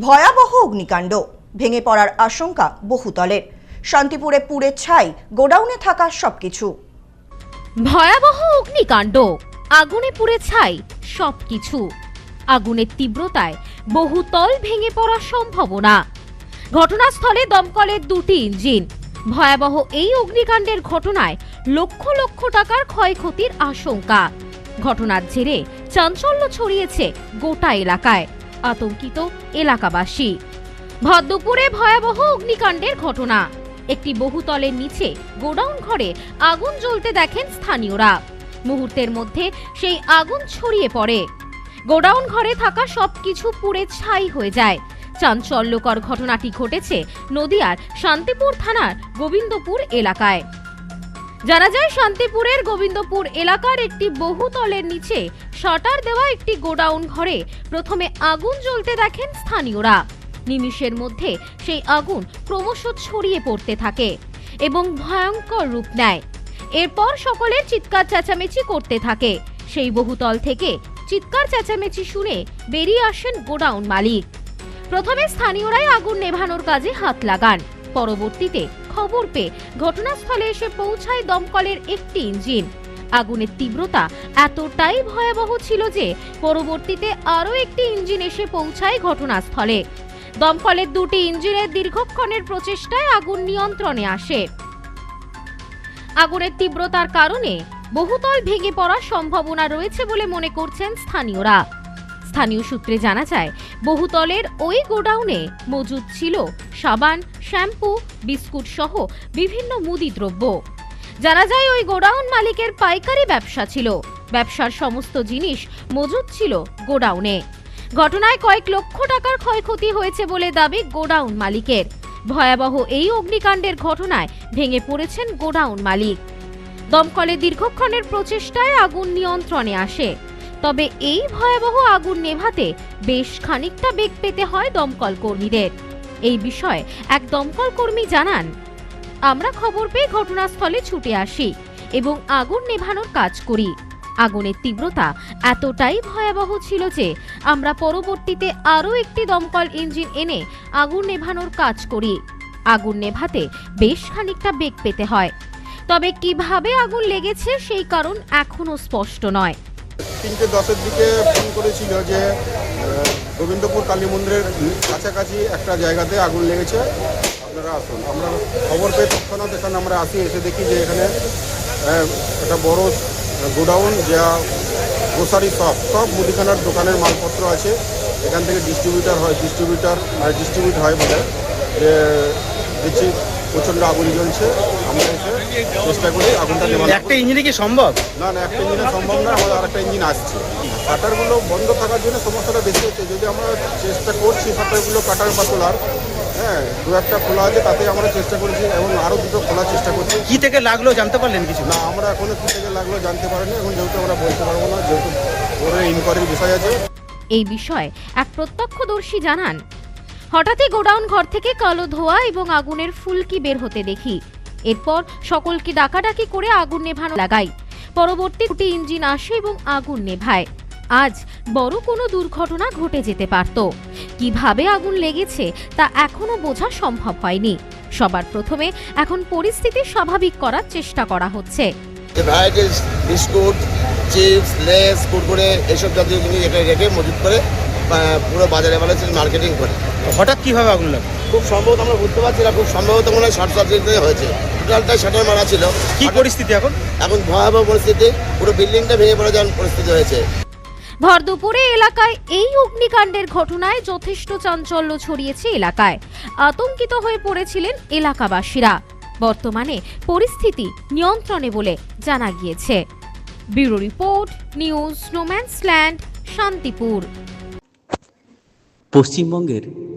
ভয়াবহ অগ্নিকাণ্ড। ভেঙে পড়ার আশঙ্কা বহুতলের। শান্তিপুরে পুড়ে ছাই, গোডাউনে থাকা সবকিছু। ভয়াবহ অগ্নিকাণ্ড। আগুনে পুড়ে ছাই, সবকিছু। আগুনের তীব্রতায় বহুতল ভেঙে পড়ার সম্ভাবনা। ঘটনাস্থলে দমকলের দুটি ইঞ্জিন। ভয়াবহ এই অগ্নিকাণ্ডের ঘটনায় লক্ষ লক্ষ টাকার ক্ষয়ক্ষতির আশঙ্কা। ঘটনার জেরে চাঞ্চল্য ছড়িয়েছে গোটা এলাকায়। আতঙ্কিত এলাকাবাসী। ভদ্রপুরে ভয়াবহ অগ্নিকাণ্ডের ঘটনা। একটি বহুতলের নিচে গোডাউন ঘরে আগুন জ্বলতে দেখেন স্থানীয়রা। মুহূর্তের মধ্যে সেই আগুন ছড়িয়ে পড়ে। গোডাউন ঘরে থাকা সবকিছু পুড়ে ছাই হয়ে যায়। চাঞ্চল্যকর ঘটনাটি ঘটেছে নদিয়ার শান্তিপুর থানার গোবিন্দপুর এলাকায়। জানা যায়, শান্তিপুরের গোবিন্দপুর এলাকার একটি বহুতলের নিচে শাটার দেওয়া একটি গোডাউন ঘরে প্রথমে আগুন জ্বলতে দেখেন স্থানীয়রা। নিমিষের মধ্যে সেই আগুন ক্রমশ ছড়িয়ে পড়তে থাকে এবং ভয়ঙ্কর রূপ নেয়। এরপর সকলের চিৎকার চেঁচামেচি করতে থাকে। সেই বহুতল থেকে চিৎকার চেঁচামেচি শুনে বেরিয়ে আসেন গোডাউন মালিক। প্রথমে স্থানীয়রাই আগুন নেভানোর কাজে হাত লাগান। পরবর্তীতে খবর পেয়ে ঘটনাস্থলে এসে পৌঁছায় দমকলের একটি ইঞ্জিন। আগুনের তীব্রতা এতটাই ভয়াবহ ছিল যে পরবর্তীতে আরও একটি ইঞ্জিন এসে পৌঁছায় ঘটনাস্থলে। দমকলের দুটি ইঞ্জিনের দীর্ঘক্ষণের প্রচেষ্টায় আগুন নিয়ন্ত্রণে আসে। আগুনের তীব্রতার কারণে বহুতল ভেঙে পড়ার সম্ভাবনা রয়েছে বলে মনে করছেন স্থানীয়রা। স্থানীয় সূত্রে জানা যায় বহুতলের ওই গোডাউনে মজুদ ছিল সাবান, শ্যাম্পু, বিস্কুট সহ বিভিন্ন মুদি দ্রব্য। জানা যায় ওই গোডাউন মালিকের পাইকারি ব্যবসা ছিল। ব্যবসার সমস্ত জিনিস মজুদ ছিল গোডাউনে। ঘটনায় কয়েক লক্ষ টাকার ক্ষয়ক্ষতি হয়েছে বলে দাবি গোডাউন মালিকের। ভয়াবহ এই অগ্নিকাণ্ডের ঘটনায় ভেঙে পড়েছেন গোডাউন মালিক। দমকলে দীর্ঘক্ষণের প্রচেষ্টায় আগুন নিয়ন্ত্রণে আসে। তবে এই ভয়াবহ আগুন নেভাতে বেশ খানিকটা বেগ পেতে হয় দমকল কর্মীদের। এই বিষয়ে এক দমকল কর্মী জানান, আমরা খবর পেয়ে ঘটনাস্থলে ছুটে আসি এবং আগুন নেভানোর কাজ করি। আগুনের তীব্রতা এতটাই ভয়াবহ ছিল যে আমরা পরবর্তীতে আরও একটি দমকল ইঞ্জিন এনে আগুন নেভানোর কাজ করি। আগুন নেভাতে বেশ খানিকটা বেগ পেতে হয়। তবে কীভাবে আগুন লেগেছে সেই কারণ এখনও স্পষ্ট নয়। তিনটে দশের দিকে ফোন করেছিল যে গোবিন্দপুর কালী মন্দিরের কাছাকাছি একটা জায়গাতে আগুন লেগেছে। আপনারা আসুন। আমরা খবর পেয়ে তৎক্ষণাৎ এখানে আমরা আসি, এসে দেখি যে এখানে একটা বড় গোডাউন যা গ্রোসারি শপ, সব মুদিখানার দোকানের মালপত্র আছে। এখান থেকে ডিস্ট্রিবিউটার হয় ডিস্ট্রিবিউটার ডিস্ট্রিবিউট হয় বলে। যে, দেখছি প্রচণ্ড আগুন জ্বলছে। আমরা এসে চেষ্টা করি আগুনটা নেভানো একটা ইঞ্জিনে কি সম্ভব? না না একটা ইঞ্জিনে সম্ভব না আমাদের আরেকটা ইঞ্জিন আসছে। কাটারগুলো বন্ধ থাকার জন্য সমস্যাটা বেশি হচ্ছে। যদি আমরা চেষ্টা করছি কাটারগুলো কাটার বা তোলার হ্যাঁ দু একটা খোলা আছে তাতে আমরা চেষ্টা করেছি এবং আরও দুটো খোলার চেষ্টা করছি। কি থেকে লাগল জানতে পারলেন কিছু? না আমরা এখনও কী থেকে লাগল জানতে পারিনি এখন যেহেতু আমরা বলতে পারব না যেহেতু ওর ইনকোয়ারির বিষয় আছে। এই বিষয়ে এক প্রত্যক্ষদর্শী জানান হঠাৎই গোডাউন ঘর থেকে কালো ধোয়া এবং আগুনের ফুলকি বের হতে দেখি। এরপর সকলকে ডাকাডাকি করে আগুন নেভানো লাগাই। পরবর্তী দুটি ইঞ্জিন আসে এবং আগুন নেভায়। আজ বড় কোনো দুর্ঘটনা ঘটে যেতে পারত। কীভাবে আগুন লেগেছে তা এখনও বোঝা সম্ভব হয়নি। সবার প্রথমে এখন পরিস্থিতি স্বাভাবিক করার চেষ্টা করা হচ্ছে। বিস্কুট, চিপস, লেস, কুরকুরে এইসব জাতীয় জিনিস এখানে রেখে মজুত করে পুরো বাজারে বেলা মার্কেটিং করে। হঠাৎ কীভাবে আগুন লাগল? খুব সম্ভবত আমরা বুঝতে পারছি না খুব সম্ভবত মনে হয় শর্ট সার্কিট হয়েছে। টোটালটাই শাটার মারা ছিল। কি পরিস্থিতি এখন? এখন ভয়াবহ পরিস্থিতি পুরো বিল্ডিংটা ভেঙে পড়ে যাওয়ার পরিস্থিতি হয়েছে। ভর দুপুরে এলাকায় এই অগ্নিকাণ্ডের ঘটনায় যথেষ্ট চাঞ্চল্য ছড়িয়েছে এলাকায়। আতঙ্কিত হয়ে পড়েছিলেন এলাকাবাসীরা। বর্তমানে পরিস্থিতি নিয়ন্ত্রণে বলে জানা গিয়েছে। ব্যুরো রিপোর্ট নিউজ স্নোম্যান্সল্যান্ড শান্তিপুর। পশ্চিমবঙ্গের